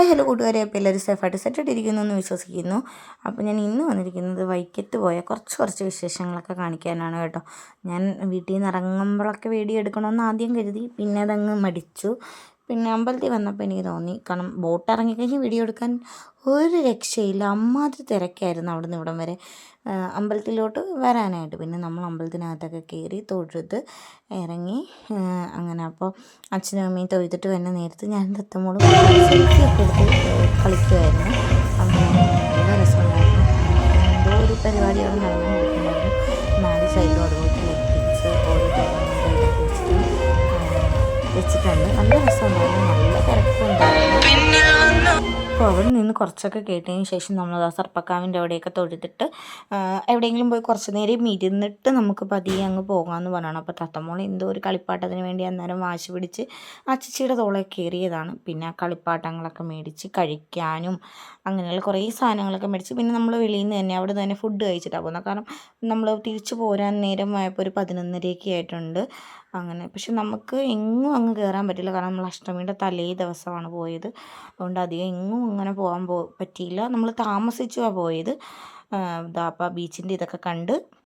Hi hello കൂട്ടുകാരെ അപ്പോൾ എല്ലാവരും സേഫായിട്ട് ഇരിക്കുന്നു എന്ന് വിശ്വസിക്കുന്നു. അപ്പോൾ ഞാൻ ഇന്ന് വന്നിരിക്കുന്നത് വൈക്കത്ത് പോയ കുറച്ച് കുറച്ച് വിശേഷങ്ങളൊക്കെ കാണിക്കാനാണ് കേട്ടോ. ഞാൻ വീട്ടിൽ നിന്ന് ഇറങ്ങുമ്പോഴൊക്കെ വീഡിയോ ആദ്യം കരുതി പിന്നെ അതങ്ങ് മടിച്ചു. പിന്നെ അമ്പലത്തിൽ വന്നപ്പോൾ എനിക്ക് തോന്നി കാരണം ബോട്ട് ഇറങ്ങിക്കഴിഞ്ഞ് വീഡിയോ എടുക്കാൻ ഒരു രക്ഷയില്ല. അമ്മാതിരി തിരക്കായിരുന്നു അവിടെ നിന്ന് ഇവിടം വരെ. അമ്പലത്തിലോട്ട് വരാനായിട്ട്. പിന്നെ നമ്മൾ അമ്പലത്തിനകത്തൊക്കെ കയറി തൊഴുത് ഇറങ്ങി അപ്പോൾ അച്ഛനും അമ്മയും തൊഴുതിട്ട് വരുന്ന നേരത്ത് ഞാൻ തത്തമ്മോളും സെൽഫിയൊക്കെ എടുത്ത് കളിക്കുമായിരുന്നു അങ്ങനെ നല്ല രസമുണ്ടായിരുന്നു. എന്തോ ഒരു പരിപാടി അവിടെ നടന്നുകൊണ്ടിരിക്കുന്നുണ്ടായിരുന്നു നാല് സൈഡിലും അതുപോലെ ലൈറ്റിങ്സ് ഓരോ ടൈമിലൊക്കെ വെച്ചിട്ട് വെച്ചിട്ടുണ്ട്. നല്ല രസമുണ്ടായിരുന്നു. നല്ല അപ്പോൾ അവിടെ നിന്ന് കുറച്ചൊക്കെ കേട്ടതിന് ശേഷം നമ്മൾ ആ സർപ്പക്കാവിന്റെ അവിടെയൊക്കെ തൊഴുതിട്ട് ആ, എവിടെയെങ്കിലും പോയി കുറച്ച് നേരം ഇരുന്നിട്ട് നമുക്ക് പതിയെ അങ്ങ് പോകാമെന്ന് പറയണം അപ്പോൾ തത്തമ്മോൾ എന്തോ ഒരു കളിപ്പാട്ടത്തിന് വേണ്ടി അന്നേരം വാശി പിടിച്ച് അച്ചച്ചിയുടെ തോളെ കയറിയതാണ്. പിന്നെ ആ കളിപ്പാട്ടങ്ങളൊക്കെ മേടിച്ച് കഴിക്കാനും അങ്ങനെയുള്ള കുറേ സാധനങ്ങളൊക്കെ മേടിച്ച് പിന്നെ നമ്മൾ വെളിയിൽ നിന്ന് തന്നെ അവിടെ തന്നെ ഫുഡ് കഴിച്ചിട്ടാണ് പോകുന്നത്. കാരണം നമ്മൾ തിരിച്ചു പോരാൻ നേരം ആയപ്പോൾ ഒരു പതിനൊന്നരയൊക്കെ ആയിട്ടുണ്ട്. അങ്ങനെ പക്ഷെ നമുക്ക് എങ്ങും അങ്ങ് കയറാൻ പറ്റില്ല. കാരണം നമ്മൾ അഷ്ടമിയുടെ തലേ ദിവസമാണ് പോയത്. അതുകൊണ്ട് അധികം എങ്ങും അങ്ങനെ പോകാൻ പറ്റിയില്ല. നമ്മൾ താമസിച്ചുമാണ് പോയത്. ദാ അപ്പോൾ ബീച്ചിന്റെ ഇതൊക്കെ കണ്ട്